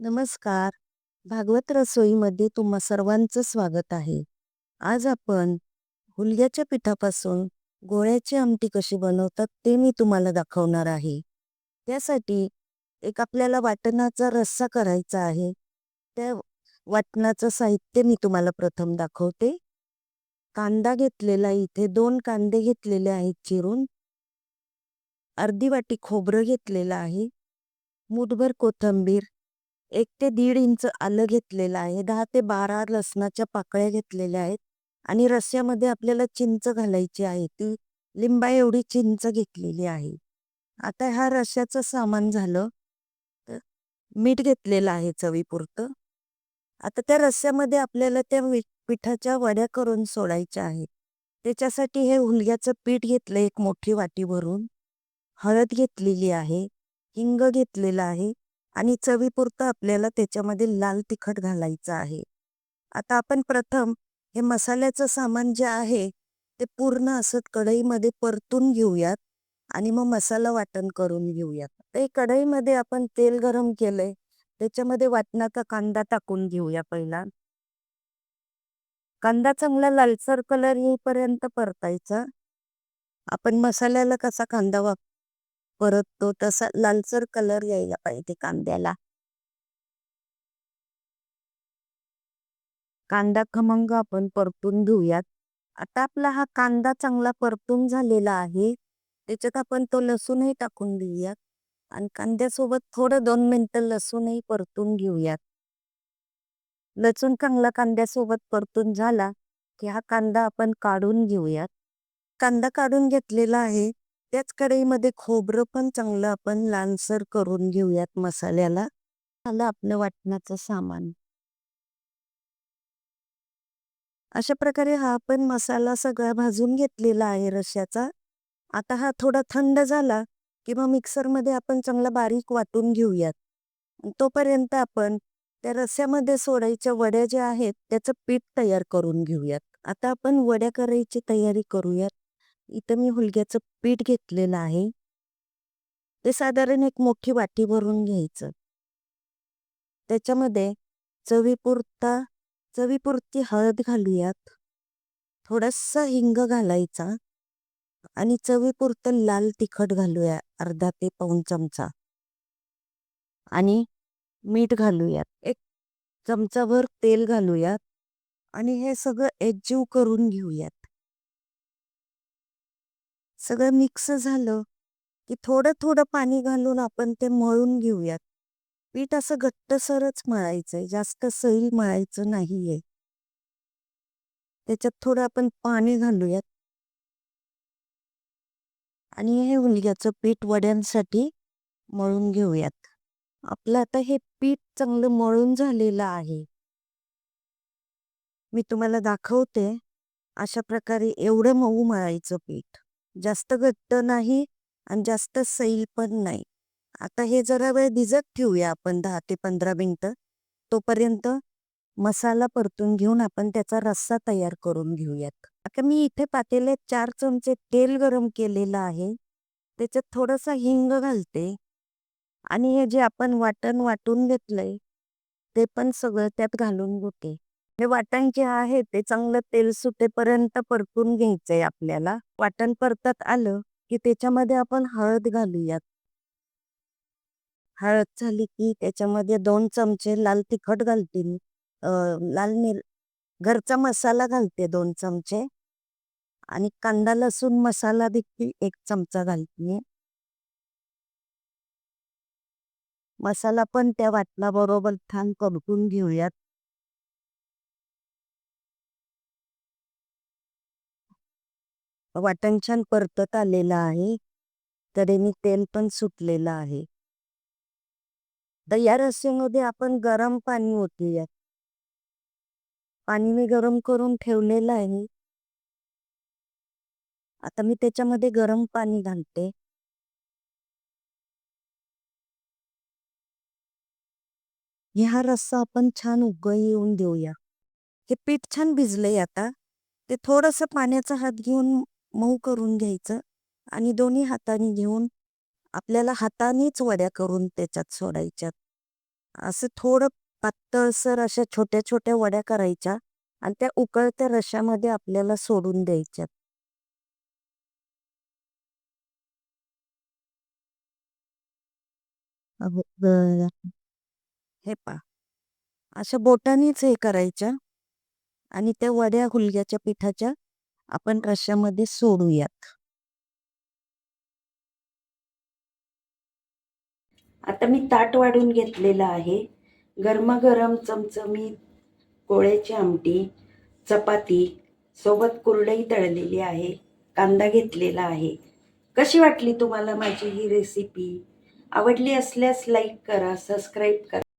नमस्कार. भागवत रसोईमध्ये तुम्हा सर्वांचं स्वागत आहे. आज आपण हुलग्याच्या पिठापासून गोळ्याची आमटी कशी बनवतात ते मी तुम्हाला दाखवणार आहे. त्यासाठी एक आपल्याला वाटणाचा रस्सा करायचा आहे. त्या वाटणाचं साहित्य मी तुम्हाला प्रथम दाखवते. कांदा घेतलेला इथे दोन कांदे घेतलेले आहेत चिरून. अर्धी वाटी खोबरं घेतलेलं आहे. मुठभर कोथंबीर एक ते दीड इंच आलं घेतलेलं आहे. दहा ते बारा लसणाच्या पाकळ्या घेतलेल्या आहेत आणि रस्स्यामध्ये आपल्याला चिंच घालायची आहे. ती लिंबा एवढी चिंच घेतलेली आहे. आता ह्या रश्याचं सामान झालं. तर मीठ घेतलेलं आहे चवीपुरतं. आता त्या रस्स्यामध्ये आपल्याला त्या पिठाच्या वड्या करून सोडायच्या आहेत. त्याच्यासाठी हे हुलग्याचं पीठ घेतलं एक मोठी वाटी भरून. हळद घेतलेली आहे. हिंग घेतलेलं आहे. आणि चवीपुरतं आपल्याला त्याच्यामध्ये लाल तिखट घालायचं आहे. आता आपण प्रथम हे मसाल्याचं सामान जे आहे ते पूर्ण असं कढईमध्ये परतून घेऊयात आणि मग मसाला वाटण करून घेऊयात. ते कढईमध्ये आपण तेल गरम केलंय त्याच्यामध्ये वाटणाचा कांदा टाकून घेऊया पहिला. कांदा चांगला लालसर कलर येईपर्यंत परतायचा. आपण मसाल्याला कसा कांदा वाप परत तो तसा लालसर कलर यायला पाहिजे कांद्याला. कांदा खमंग आपण परतून घेऊयात. आता आपला हा कांदा चांगला परतून झालेला आहे. त्याच्यात आपण तो लसूणही टाकून देऊयात. आणि कांद्यासोबत थोडं दोन मिनिटं लसूणही परतून घेऊयात. लसूण चांगला कांद्यासोबत परतून झाला की हा कांदा आपण काढून घेऊयात. कांदा काढून घेतलेला आहे. त्याच कढईमध्ये खोबरं पण चांगलं आपण लालसर करून घेऊयात मसाल्याला. आलं आपलं वाटणाचं सामान. अशा प्रकारे हा आपण मसाला सगळा भाजून घेतलेला आहे रश्याचा. आता हा थोडा थंड झाला किंवा मिक्सरमध्ये आपण चांगला बारीक वाटून घेऊयात. तोपर्यंत आपण त्या रस्यामध्ये सोडायच्या वड्या ज्या आहेत त्याचं पीठ तयार करून घेऊयात. आता आपण वड्या करायची तयारी करूयात. इथं मी हुलग्याचं पीठ घेतलेलं आहे. ते साधारण एक मोठी वाटी भरून घ्यायचं. त्याच्यामध्ये चवीपुरता चवीपुरती हळद घालूयात. थोडासा हिंग घालायचा आणि चवीपुरतं लाल तिखट घालूया अर्धा ते पाऊन चमचा. आणि मीठ घालूयात. एक चमचाभर तेल घालूयात. आणि हे सगळं एकजीव करून घेऊयात. सगळं मिक्स झालं की थोडं थोडं पाणी घालून आपण ते मळून घेऊयात. पीठ असं घट्टसरच मळायचंय जास्त सैल मळायचं नाहीये. त्याच्यात थोडं आपण पाणी घालूयात. आणि हे हुलग्याचं पीठ वड्यांसाठी मळून घेऊयात. आपलं आता हे पीठ चांगलं मळून झालेलं आहे. मी तुम्हाला दाखवते अशा प्रकारे एवढं मऊ मळायचं पीठ. जास्त घट्ट नाही आणि जास्त सैल पण नाही. आता हे जरा वेळ भिजत ठेवूया आपण दहा ते पंधरा मिनटं. तोपर्यंत मसाला परतून घेऊन आपण त्याचा रस्सा तयार करून घेऊयात. आता मी इथे पातेले चार चमचे तेल गरम केलेलं आहे. त्याच्यात थोडंसं हिंग घालते. आणि हे जे आपण वाटण वाटून घेतलंय ते पण सगळं त्यात घालून घेते. हे वाटण जे आहे ते चांगलं तेल सुटेपर्यंत परतून घ्यायचंय आपल्याला. वाटण परतत आलं की त्याच्यामध्ये आपण हळद घालूयात. हळद झाली की त्याच्यामध्ये दोन चमचे लाल तिखट घालते मी लाल मिर घरचा मसाला घालते दोन चमचे. आणि कांदा लसूण मसाला देखील एक चमचा घालते मसाला पण त्या वाटला बरोबर छान परतून घेऊयात. वाटण छान परतत आलेलं आहे. मी तेल पण सुटलेलं आहे. तर या रस्स्यामध्ये आपण गरम पाणी ओतूया पाणी मी गरम करून ठेवलेलं आहे. आता मी त्याच्यामध्ये गरम पाणी घालते. ह्या रस्सा आपण छान उग येऊन देऊया. हे पीठ छान भिजलंय आता. ते थोडस पाण्याचा हात घेऊन मऊ करून घ्यायचं आणि दोन्ही हाताने घेऊन आपल्याला हातानेच वड्या करून त्याच्यात सोडायच्यात. असं थोडं पातळसर अशा छोट्या छोट्या वड्या करायच्या आणि त्या उकळत्या रश्यामध्ये आपल्याला सोडून द्यायच्या अहो, ब- हे पा अशा बोटानेच हे करायच्या आणि त्या वड्या हुलग्याच्या पिठाच्या आपण रश्यामध्ये सोडूयात? आता मी ताट वाढून घेतलेलं आहे. गरमागरम चमचमीत गोळ्याची आमटी चपाती सोबत कुरडई तळलेली आहे कांदा घेतलेला आहे. कशी वाटली तुम्हाला माझी ही रेसिपी आवडली असल्यास लाईक करा सबस्क्राईब करा.